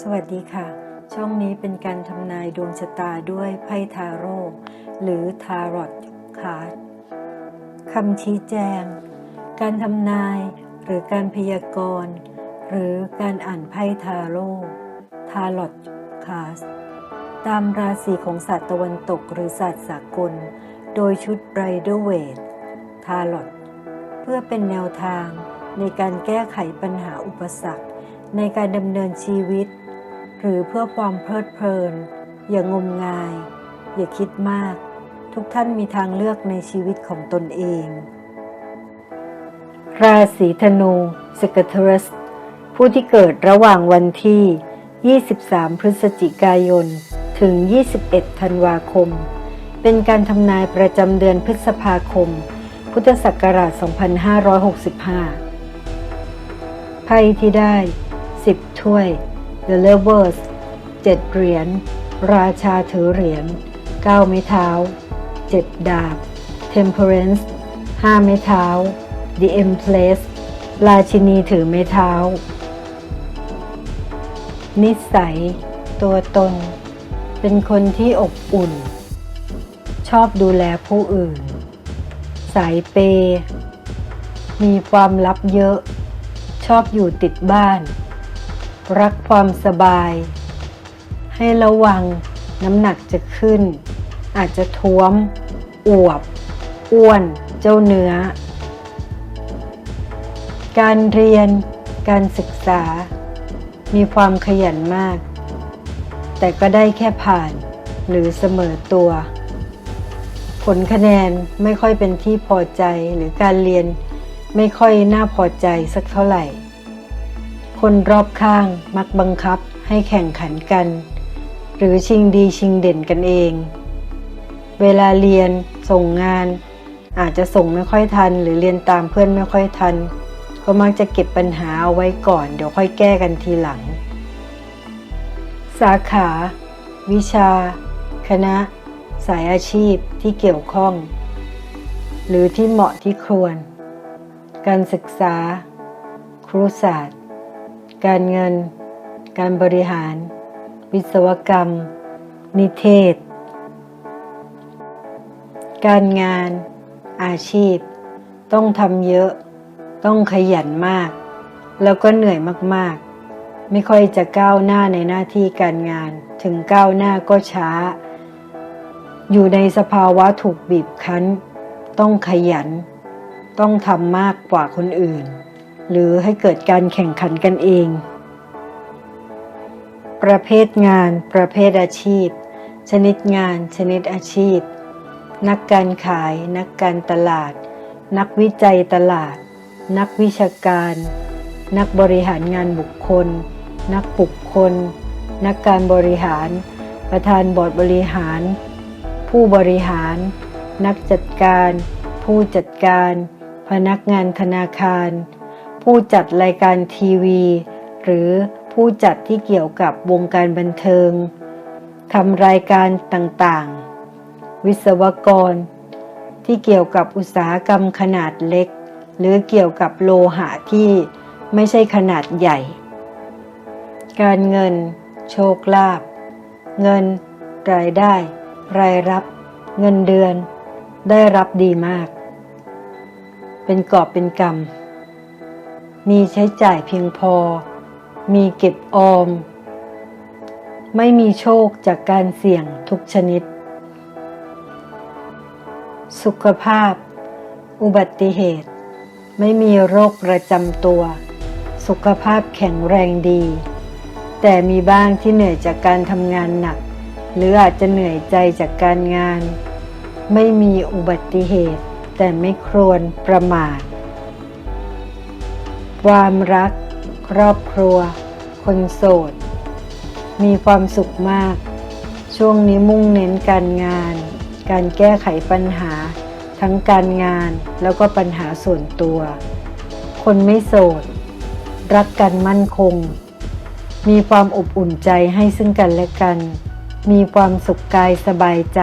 สวัสดีค่ะ ช่องนี้เป็นการทำนายดวงชะตาด้วยไพ่ทาโร่หรือทารอตคาร์ดคำชี้แจง การทำนายหรือการพยากรณ์หรือการอ่านไพ่ทาโร่ทารอตคาร์ดตามราศีของศาสตร์ตะวันตกหรือศาสตร์สากล โดยชุดไบรเดอร์เวททารอตเพื่อเป็นแนวทางในการแก้ไขปัญหาอุปสรรค ในการดำเนินชีวิต หรือเพื่อความเพลิดเพลิน อย่างมงาย อย่าคิดมาก ทุกท่านมีทางเลือกในชีวิตของตนเอง ราศีธนูสก t ทรัสผู้ที่เกิดระหว่างวันที่ 23 พฤศจิกายน ถึง 21 ธันวาคม เป็นการทำนายประจำเดือนพฤษภาคม พุทธศักราช 2565 ไพ่ที่ได้ 10 ถ้วย The Lovers 7 เหรียญ ราชาถือเหรียญ 9 ไม้เท้า 7 ดาบ Temperance 5 ไม้เท้า The Empress ราชินีถือไม้เท้า นิสัย ตัวตน เป็นคนที่อบอุ่น ชอบดูแลผู้อื่น สายเปย์มีความลับเยอะ ชอบอยู่ติดบ้าน รักความสบาย ให้ระวังน้ำหนักจะขึ้น อาจจะท้วม อวบ อ้วน เจ้าเนื้อ การเรียน การศึกษา มีความขยันมาก แต่ก็ได้แค่ผ่านหรือเสมอตัว ผลคะแนนไม่ค่อยเป็นที่พอใจหรือการเรียนไม่ค่อยน่าพอใจสักเท่าไหร่ คนรอบข้างมักบังคับให้แข่งขันกัน หรือชิงดีชิงเด่นกันเอง เวลาเรียนส่งงาน อาจจะส่งไม่ค่อยทัน หรือเรียนตามเพื่อนไม่ค่อยทัน ก็มักจะเก็บปัญหาเอาไว้ก่อน เดี๋ยวค่อยแก้กันทีหลัง สาขา วิชา คณะ สายอาชีพที่เกี่ยวข้อง หรือที่เหมาะที่ควร การศึกษา ครุศาสตร์ การเงิน การบริหาร วิศวกรรม นิเทศ การงาน อาชีพ ต้องทำเยอะ ต้องขยันมาก แล้วก็เหนื่อยมากๆ ไม่ค่อยจะก้าวหน้าในหน้าที่การงาน ถึงก้าวหน้าก็ช้า อยู่ในสภาวะถูกบีบคั้น ต้องขยัน ต้องทำมากกว่าคนอื่น หรือให้เกิดการแข่งขันกันเอง ประเภทงาน ประเภทอาชีพ ชนิดงาน ชนิดอาชีพ นักการขาย นักการตลาด นักวิจัยตลาด นักวิชาการ นักบริหารงานบุคคล นักบุคคล นักการบริหาร ประธานบอร์ดบริหาร ผู้บริหาร นักจัดการ ผู้จัดการ พนักงานธนาคาร ผู้จัดรายการทีวี หรือผู้จัดที่เกี่ยวกับวงการบันเทิงทำรายการต่างๆ วิศวกร ที่เกี่ยวกับอุตสาหกรรมขนาดเล็ก หรือเกี่ยวกับโลหะที่ไม่ใช่ขนาดใหญ่ การเงิน โชคลาภเงิน รายได้ รายรับ เงินเดือน ได้รับดีมาก เป็นกอบเป็นกำมี มีใช้จ่ายเพียงพอ มีเก็บออม ไม่มีโชคจากการเสี่ยงทุกชนิด สุขภาพ อุบัติเหตุ ไม่มีโรคประจำตัว สุขภาพแข็งแรงดี แต่มีบ้างที่เหนื่อยจากการทำงานหนัก หรืออาจจะเหนื่อยใจจากการงาน ไม่มีอุบัติเหตุ แต่ไม่ครวรประมาท ความรัก ครอบครัว คนโสด มีความสุขมาก ช่วงนี้มุ่งเน้นการงาน การแก้ไขปัญหา ทั้งการงานแล้วก็ปัญหาส่วนตัว คนไม่โสด รักกันมั่นคง มีความอบอุ่นใจให้ซึ่งกันและกัน มีความสุขกายสบายใจ